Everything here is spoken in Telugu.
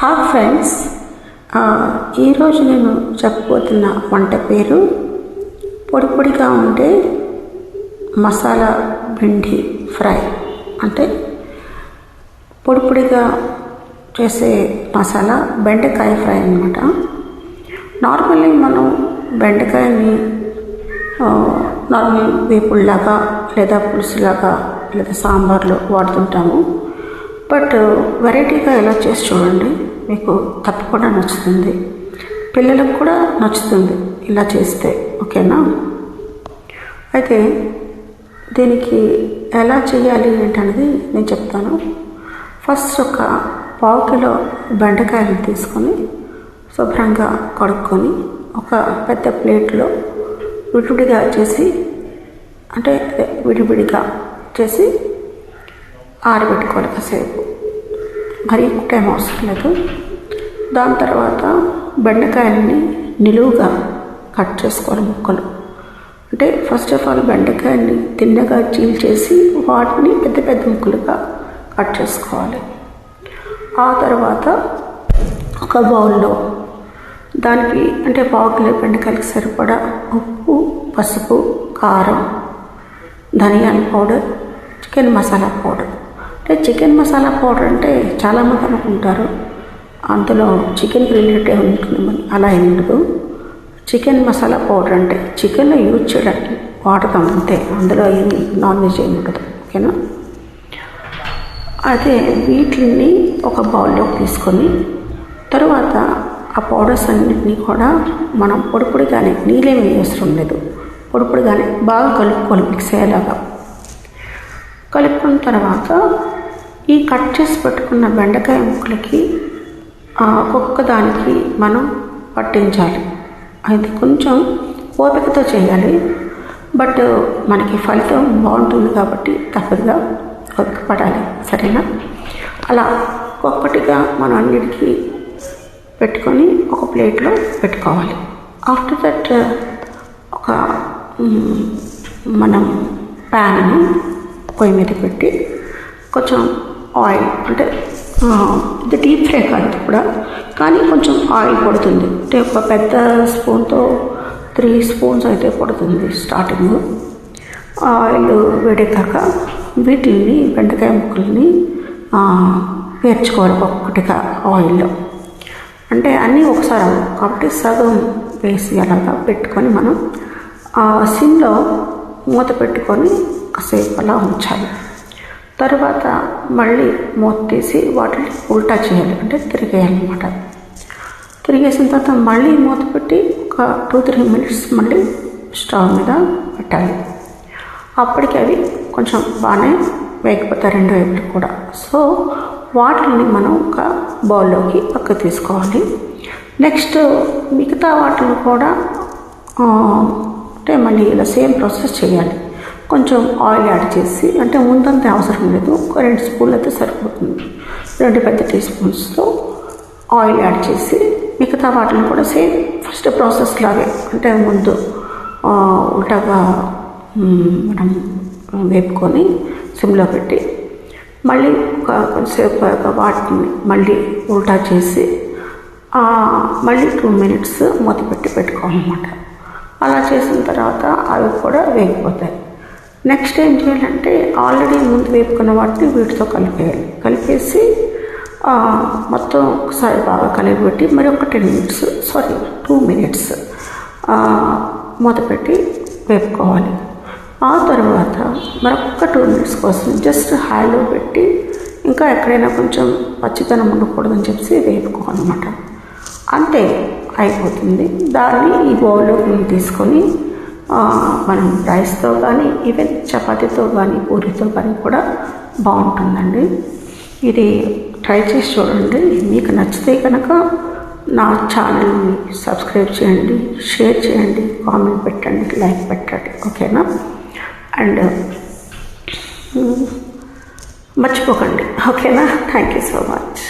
హాయ్ ఫ్రెండ్స్ ఈరోజు నేను చెప్పబోతున్న వంట పేరు పొడి పొడిగా ఉండే మసాలా భిండి ఫ్రై. అంటే పొడి పొడిగా చేసే మసాలా బెండకాయ ఫ్రై అనమాట నార్మల్లీ మనం బెండకాయని నార్మల్ వేపుడులాగా లేదా పులుసులాగా లేదా సాంబార్లో వాడుతుంటాము. బట్ వెరైటీగా ఎలా చేసి చూడండి మీకు తప్పకుండా నచ్చుతుంది. పిల్లలకు కూడా నచ్చుతుంది ఇలా చేస్తే ఓకేనా? అయితే దీనికి ఎలా చేయాలి ఏంటనేది నేను చెప్తాను. ఫస్ట్ ఒక పావు కిలో బెండకాయలు తీసుకొని శుభ్రంగా కడుక్కొని ఒక పెద్ద ప్లేట్లో విడివిడిగా చేసి అంటే విడివిడిగా చేసి ఆరబెట్టుకోవాలి కాసేపు. మరి ఎక్కువ టైం అవసరం లేదు. దాని తర్వాత బెండకాయలని నిలువుగా కట్ చేసుకోవాలి ముక్కలు. అంటే ఫస్ట్ ఆఫ్ ఆల్ బెండకాయని తిన్నగా చీల్చేసి వాటిని పెద్ద పెద్ద ముక్కలుగా కట్ చేసుకోవాలి. ఆ తర్వాత ఒక బౌల్లో దానికి అంటే పావుకిలో బెండకాయలకు సరిపడా ఉప్పు పసుపు కారం ధనియాల పౌడర్ చికెన్ మసాలా పౌడర్ అంటే చికెన్ మసాలా పౌడర్ అంటే చాలామంది అనుకుంటారు. అందులో చికెన్ రిలేటెడ్ ఉంటుందని అలా ఏం ఉండదు చికెన్ మసాలా పౌడర్ అంటే చికెన్లో యూజ్ చేయడానికి వాడతాం అంతే. అందులో ఏమి నాన్ వెజ్ ఏమి ఉండదు. ఓకేనా? అదే వీటిని ఒక బౌల్లోకి తీసుకొని తర్వాత ఆ పౌడర్స్ అన్నింటినీ కూడా మనం పొడి పొడిగానే నీళ్ళేమి అవసరం లేదు. పొడి పొడిగానే బాగా కలుపుకోవాలి మిక్స్ అయ్యేలాగా. కలుపుకున్న తర్వాత ఈ కట్ చేసి పెట్టుకున్న బెండకాయ ముక్కలకి ఒక్కొక్క దానికి మనం పట్టించాలి. అది కొంచెం ఓపికతో చేయాలి. బట్ మనకి ఫలితం బాగుంటుంది కాబట్టి తప్పదుగా ఓపిక పడాలి సరేనా? అలా ఒక్కొక్కటిగా మనం అన్నిటికీ పెట్టుకొని ఒక ప్లేట్లో పెట్టుకోవాలి. ఆఫ్టర్ దట్ ఒక మనం ప్యాన్ని పొయ్యి మీద పెట్టి కొంచెం ఆయిల్ అంటే ఇది డీప్ ఫ్రై కాదు కూడా కానీ కొంచెం ఆయిల్ పడుతుంది. అంటే ఒక పెద్ద స్పూన్తో త్రీ స్పూన్స్ అయితే పడుతుంది స్టార్టింగ్. ఆయిల్ వేడెక్కాక వీటిని బెండకాయ ముక్కల్ని పేర్చుకోవాలి ఒక్కొక్కటిగా ఆయిల్లో. అంటే అన్నీ ఒకసారి కాబట్టి సగం వేసి అలాగా పెట్టుకొని మనం ఆ సిమ్లో మూత పెట్టుకొని కాసేపు అలా ఉంచాలి. తర్వాత మళ్ళీ మూత తీసి వాటిని ఉల్టా చేయాలి అంటే తిరిగేయాలన్నమాట. తిరిగేసిన తర్వాత మళ్ళీ మూత పెట్టి ఒక టూ త్రీ మినిట్స్ మళ్ళీ స్టవ్ మీద పెట్టాలి. అప్పటికి అవి కొంచెం బాగానే వేగిపోతాయి రెండు వైపులు కూడా. సో వాటిని మనం ఒక బౌల్లోకి పక్క తీసుకోవాలి. నెక్స్ట్ మిగతా వాటిని కూడా అంటే మళ్ళీ ఇలా సేమ్ ప్రాసెస్ చేయాలి. కొంచెం ఆయిల్ యాడ్ చేసి అంటే ముందంత అవసరం లేదు. ఒక రెండు స్పూన్లు అయితే సరిపోతుంది. రెండు పెద్ద టీ స్పూన్స్తో ఆయిల్ యాడ్ చేసి మిగతా వాటిని కూడా సేమ్ ఫస్ట్ ప్రాసెస్ లాగే అంటే ముందు ఉల్టాగా మనం వేపుకొని సిమ్లో పెట్టి మళ్ళీ ఒక కొంచెంసేపు ఒక వాటిని మళ్ళీ ఉల్టా చేసి మళ్ళీ టూ మినిట్స్ మూత పెట్టి పెట్టుకోవాలన్నమాట. అలా చేసిన తర్వాత అవి కూడా వేగిపోతాయి. నెక్స్ట్ ఏం చేయాలంటే ఆల్రెడీ ముందు వేపుకున్న వాటిని వీటితో కలిపేయాలి. కలిపేసి మొత్తం ఒకసారి బాగా కలిపెట్టి మరి ఒక ten minutes sorry two minutes మూతపెట్టి వేపుకోవాలి. ఆ తర్వాత మరొక టూ మినిట్స్ కోసం జస్ట్ హైలో పెట్టి ఇంకా ఎక్కడైనా కొంచెం పచ్చితనం ఉండకూడదని చెప్పి వేపుకోవాలన్నమాట. అంతే అయిపోతుంది. దాన్ని ఈ బౌల్లో తీసుకొని మనం రైస్తో కానీ ఈవెన్ చపాతీతో కానీ పూరితో కానీ కూడా బాగుంటుందండి. ఇది ట్రై చేసి చూడండి. మీకు నచ్చితే కనుక నా ఛానల్ని సబ్స్క్రైబ్ చేయండి షేర్ చేయండి కామెంట్ పెట్టండి లైక్ పెట్టండి. ఓకేనా? అండ్ మర్చిపోకండి. ఓకేనా? Thank you so much.